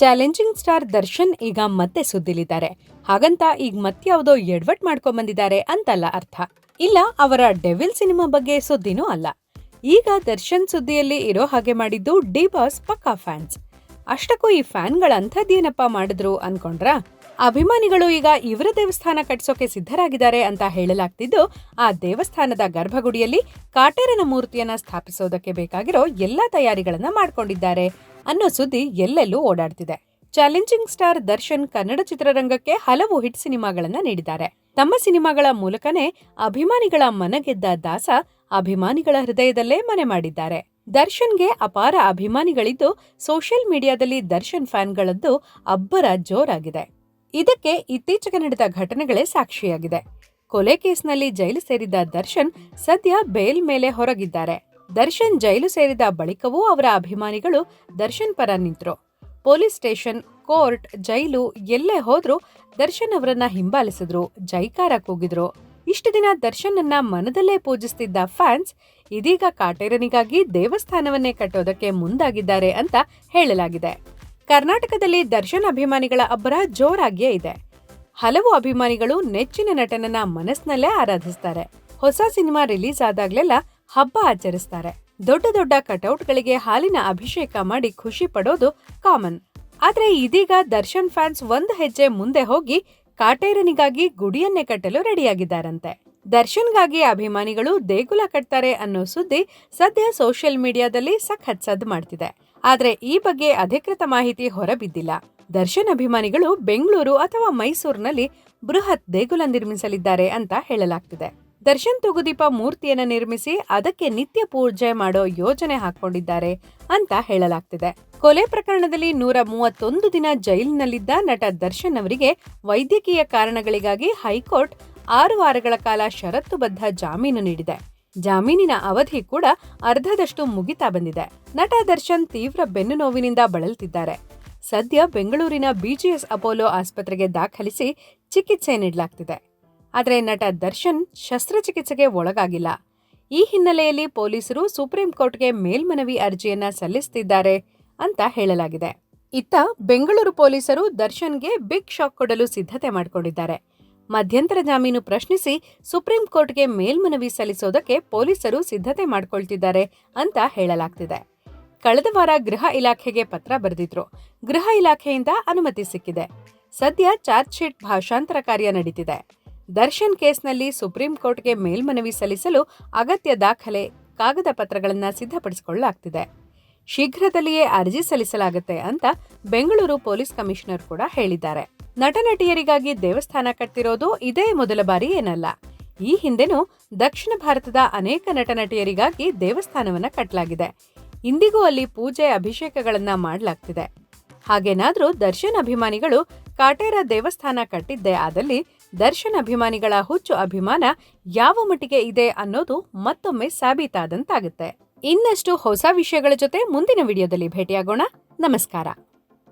Challenging star Darshan ಈಗ ಮತ್ತೆ ಸುದ್ದಿಲಿದ್ದಾರೆ. ಹಾಗಂತ ಈಗ ಮತ್ಯಾವುದೋ ಎಡ್ವಟ್ ಮಾಡ್ಕೊಂಡ್ ಬಂದಿದ್ದಾರೆ ಅಂತಲ್ಲ ಅರ್ಥ. ಇಲ್ಲ, ಅವರ ಡೆವಿಲ್ ಸಿನಿಮಾ ಬಗ್ಗೆ ಸುದ್ದಿನೂ ಅಲ್ಲ. ಈಗ ದರ್ಶನ್ ಸುದ್ದಿಯಲ್ಲಿ ಇರೋ ಹಾಗೆ ಮಾಡಿದ್ದು ಡಿ ಬಾಸ್ ಪಕ್ಕಾ ಫ್ಯಾನ್ಸ್. ಅಷ್ಟಕ್ಕೂ ಈ ಫ್ಯಾನ್ಗಳ ಅಂಥದ್ದೇನಪ್ಪ ಮಾಡಿದ್ರು ಅನ್ಕೊಂಡ್ರಾ? ಅಭಿಮಾನಿಗಳು ಈಗ ಇವರ ದೇವಸ್ಥಾನ ಕಟ್ಸೋಕೆ ಸಿದ್ಧರಾಗಿದ್ದಾರೆ ಅಂತ ಹೇಳಲಾಗ್ತಿದ್ದು ಆ ದೇವಸ್ಥಾನದ ಗರ್ಭಗುಡಿಯಲ್ಲಿ ಕಾಟೇರನ ಮೂರ್ತಿಯನ್ನ ಸ್ಥಾಪಿಸೋದಕ್ಕೆ ಬೇಕಾಗಿರೋ ಎಲ್ಲಾ ತಯಾರಿಗಳನ್ನ ಮಾಡ್ಕೊಂಡಿದ್ದಾರೆ. ಅನ್ನೋ ಸುದ್ದಿ ಎಲ್ಲೆಲ್ಲೂ ಓಡಾಡ್ತಿದೆ. ಚಾಲೆಂಜಿಂಗ್ ಸ್ಟಾರ್ ದರ್ಶನ್ ಕನ್ನಡ ಚಿತ್ರರಂಗಕ್ಕೆ ಹಲವು ಹಿಟ್ ಸಿನಿಮಾಗಳನ್ನ ನೀಡಿದ್ದಾರೆ. ತಮ್ಮ ಸಿನಿಮಾಗಳ ಮೂಲಕನೇ ಅಭಿಮಾನಿಗಳ ಮನಗೆದ್ದ ದಾಸ ಅಭಿಮಾನಿಗಳ ಹೃದಯದಲ್ಲೇ ಮನೆ ಮಾಡಿದ್ದಾರೆ. ದರ್ಶನ್ಗೆ ಅಪಾರ ಅಭಿಮಾನಿಗಳಿದ್ದು ಸೋಷಿಯಲ್ ಮೀಡಿಯಾದಲ್ಲಿ ದರ್ಶನ್ ಫ್ಯಾನ್ಗಳದ್ದು ಅಬ್ಬರ ಜೋರಾಗಿದೆ. ಇದಕ್ಕೆ ಇತ್ತೀಚೆಗೆ ನಡೆದ ಘಟನೆಗಳೇ ಸಾಕ್ಷಿಯಾಗಿದೆ. ಕೊಲೆ ಕೇಸ್ನಲ್ಲಿ ಜೈಲು ಸೇರಿದ್ದ ದರ್ಶನ್ ಸದ್ಯ ಬೇಲ್ ಮೇಲೆ ಹೊರಗಿದ್ದಾರೆ. ದರ್ಶನ್ ಜೈಲು ಸೇರಿದ ಬಳಿಕವೂ ಅವರ ಅಭಿಮಾನಿಗಳು ದರ್ಶನ್ ಪರ ನಿಂತರು. ಪೊಲೀಸ್ ಸ್ಟೇಷನ್, ಕೋರ್ಟ್, ಜೈಲು ಎಲ್ಲೇ ಹೋದ್ರೂ ದರ್ಶನ್ ಅವರನ್ನ ಹಿಂಬಾಲಿಸಿದ್ರು, ಜೈಕಾರ ಕೂಗಿದ್ರು. ಇಷ್ಟು ದಿನ ದರ್ಶನ್ ಅನ್ನ ಮನದಲ್ಲೇ ಪೂಜಿಸ್ತಿದ್ದ ಫ್ಯಾನ್ಸ್, ಇದೀಗ ಕಾಟೇರನಿಗಾಗಿ ದೇವಸ್ಥಾನವನ್ನೇ ಕಟ್ಟೋದಕ್ಕೆ ಮುಂದಾಗಿದ್ದಾರೆ ಅಂತ ಹೇಳಲಾಗಿದೆ. ಕರ್ನಾಟಕದಲ್ಲಿ ದರ್ಶನ್ ಅಭಿಮಾನಿಗಳ ಅಬ್ಬರ ಜೋರಾಗಿಯೇ ಇದೆ. ಹಲವು ಅಭಿಮಾನಿಗಳು ನೆಚ್ಚಿನ ನಟನನ್ನ ಮನಸ್ಸಿನಲ್ಲೇ ಆರಾಧಿಸ್ತಾರೆ. ಹೊಸ ಸಿನಿಮಾ ರಿಲೀಸ್ ಆದಾಗ್ಲೆಲ್ಲ ಹಬ್ಬ ಆಚರಿಸ್ತಾರೆ. ದೊಡ್ಡ ದೊಡ್ಡ ಕಟೌಟ್ಗಳಿಗೆ ಹಾಲಿನ ಅಭಿಷೇಕ ಮಾಡಿ ಖುಷಿ ಪಡೋದು ಕಾಮನ್. ಆದ್ರೆ ಇದೀಗ ದರ್ಶನ್ ಫ್ಯಾನ್ಸ್ ಒಂದು ಹೆಜ್ಜೆ ಮುಂದೆ ಹೋಗಿ ಕಾಟೇರನಿಗಾಗಿ ಗುಡಿಯನ್ನೇ ಕಟ್ಟಲು ರೆಡಿಯಾಗಿದ್ದಾರಂತೆ. ದರ್ಶನ್ಗಾಗಿ ಅಭಿಮಾನಿಗಳು ದೇಗುಲ ಕಟ್ತಾರೆ ಅನ್ನೋ ಸುದ್ದಿ ಸದ್ಯ ಸೋಷಿಯಲ್ ಮೀಡಿಯಾದಲ್ಲಿ ಸಖತ್ ಸದ್ದು ಮಾಡ್ತಿದೆ. ಆದ್ರೆ ಈ ಬಗ್ಗೆ ಅಧಿಕೃತ ಮಾಹಿತಿ ಹೊರಬಿದ್ದಿಲ್ಲ. ದರ್ಶನ್ ಅಭಿಮಾನಿಗಳು ಬೆಂಗಳೂರು ಅಥವಾ ಮೈಸೂರಿನಲ್ಲಿ ಬೃಹತ್ ದೇಗುಲ ನಿರ್ಮಿಸಲಿದ್ದಾರೆ ಅಂತ ಹೇಳಲಾಗ್ತಿದೆ. ದರ್ಶನ್ ತುಗುದೀಪ ಮೂರ್ತಿಯನ್ನು ನಿರ್ಮಿಸಿ ಅದಕ್ಕೆ ನಿತ್ಯ ಪೂಜೆ ಮಾಡೋ ಯೋಜನೆ ಹಾಕೊಂಡಿದ್ದಾರೆ ಅಂತ ಹೇಳಲಾಗ್ತಿದೆ. ಕೊಲೆ ಪ್ರಕರಣದಲ್ಲಿ ನೂರ ಮೂವತ್ತೊಂದು ದಿನ ಜೈಲಿನಲ್ಲಿದ್ದ ನಟ ದರ್ಶನ್ ಅವರಿಗೆ ವೈದ್ಯಕೀಯ ಕಾರಣಗಳಿಗಾಗಿ ಹೈಕೋರ್ಟ್ ಆರು ವಾರಗಳ ಕಾಲ ಷರತ್ತುಬದ್ಧ ಜಾಮೀನು ನೀಡಿದೆ. ಜಾಮೀನಿನ ಅವಧಿ ಕೂಡ ಅರ್ಧದಷ್ಟು ಮುಗಿತಾ ಬಂದಿದೆ. ನಟ ದರ್ಶನ್ ತೀವ್ರ ಬೆನ್ನು ನೋವಿನಿಂದ ಬಳಲ್ತಿದ್ದಾರೆ. ಸದ್ಯ ಬೆಂಗಳೂರಿನ ಬಿಜಿಎಸ್ ಅಪೋಲೋ ಆಸ್ಪತ್ರೆಗೆ ದಾಖಲಿಸಿ ಚಿಕಿತ್ಸೆ ನೀಡಲಾಗ್ತಿದೆ. ಆದರೆ ನಟ ದರ್ಶನ್ ಶಸ್ತ್ರಚಿಕಿತ್ಸೆಗೆ ಒಳಗಾಗಿಲ್ಲ. ಈ ಹಿನ್ನೆಲೆಯಲ್ಲಿ ಪೊಲೀಸರು ಸುಪ್ರೀಂ ಕೋರ್ಟ್ಗೆ ಮೇಲ್ಮನವಿ ಅರ್ಜಿಯನ್ನ ಸಲ್ಲಿಸುತ್ತಿದ್ದಾರೆ ಅಂತ ಹೇಳಲಾಗಿದೆ. ಇತ್ತ ಬೆಂಗಳೂರು ಪೊಲೀಸರು ದರ್ಶನ್ಗೆ ಬಿಗ್ ಶಾಕ್ ಕೊಡಲು ಸಿದ್ಧತೆ ಮಾಡಿಕೊಂಡಿದ್ದಾರೆ. ಮಧ್ಯಂತರ ಜಾಮೀನು ಪ್ರಶ್ನಿಸಿ ಸುಪ್ರೀಂ ಕೋರ್ಟ್ಗೆ ಮೇಲ್ಮನವಿ ಸಲ್ಲಿಸೋದಕ್ಕೆ ಪೊಲೀಸರು ಸಿದ್ಧತೆ ಮಾಡಿಕೊಳ್ತಿದ್ದಾರೆ ಅಂತ ಹೇಳಲಾಗ್ತಿದೆ. ಕಳೆದ ವಾರ ಗೃಹ ಇಲಾಖೆಗೆ ಪತ್ರ ಬರೆದಿದ್ರು. ಗೃಹ ಇಲಾಖೆಯಿಂದ ಅನುಮತಿ ಸಿಕ್ಕಿದೆ. ಸದ್ಯ ಚಾರ್ಜ್ ಶೀಟ್ ಭಾಷಾಂತರ ಕಾರ್ಯ ನಡೀತಿದೆ. ದರ್ಶನ್ ಕೇಸ್ನಲ್ಲಿ ಸುಪ್ರೀಂ ಕೋರ್ಟ್ಗೆ ಮೇಲ್ಮನವಿ ಸಲ್ಲಿಸಲು ಅಗತ್ಯ ದಾಖಲೆ ಕಾಗದ ಪತ್ರಗಳನ್ನು ಸಿದ್ಧಪಡಿಸಿಕೊಳ್ಳಲಾಗ್ತಿದೆ. ಶೀಘ್ರದಲ್ಲಿಯೇ ಅರ್ಜಿ ಸಲ್ಲಿಸಲಾಗುತ್ತೆ ಅಂತ ಬೆಂಗಳೂರು ಪೊಲೀಸ್ ಕಮಿಷನರ್ ಕೂಡ ಹೇಳಿದ್ದಾರೆ. ನಟ ನಟಿಯರಿಗಾಗಿ ದೇವಸ್ಥಾನ ಕಟ್ಟಿರೋದು ಇದೇ ಮೊದಲ ಬಾರಿ ಏನಲ್ಲ. ಈ ಹಿಂದೆನೂ ದಕ್ಷಿಣ ಭಾರತದ ಅನೇಕ ನಟ ನಟಿಯರಿಗಾಗಿ ದೇವಸ್ಥಾನವನ್ನ ಕಟ್ಟಲಾಗಿದೆ ಇಂದಿಗೂ ಅಲ್ಲಿ ಪೂಜೆ, ಅಭಿಷೇಕಗಳನ್ನ ಮಾಡಲಾಗ್ತಿದೆ. ಹಾಗೇನಾದ್ರೂ ದರ್ಶನ್ ಅಭಿಮಾನಿಗಳು ಕಾಟೇರ ದೇವಸ್ಥಾನ ಕಟ್ಟಿದ್ದೇ ಆದಲ್ಲಿ ದರ್ಶನ್ ಅಭಿಮಾನಿಗಳ ಹುಚ್ಚು ಅಭಿಮಾನ ಯಾವ ಮಟ್ಟಿಗೆ ಇದೆ ಅನ್ನೋದು ಮತ್ತೊಮ್ಮೆ ಸಾಬೀತಾದಂತಾಗುತ್ತೆ. ಇನ್ನಷ್ಟು ಹೊಸ ವಿಷಯಗಳ ಜೊತೆ ಮುಂದಿನ ವಿಡಿಯೋದಲ್ಲಿ ಭೇಟಿಯಾಗೋಣ. ನಮಸ್ಕಾರ.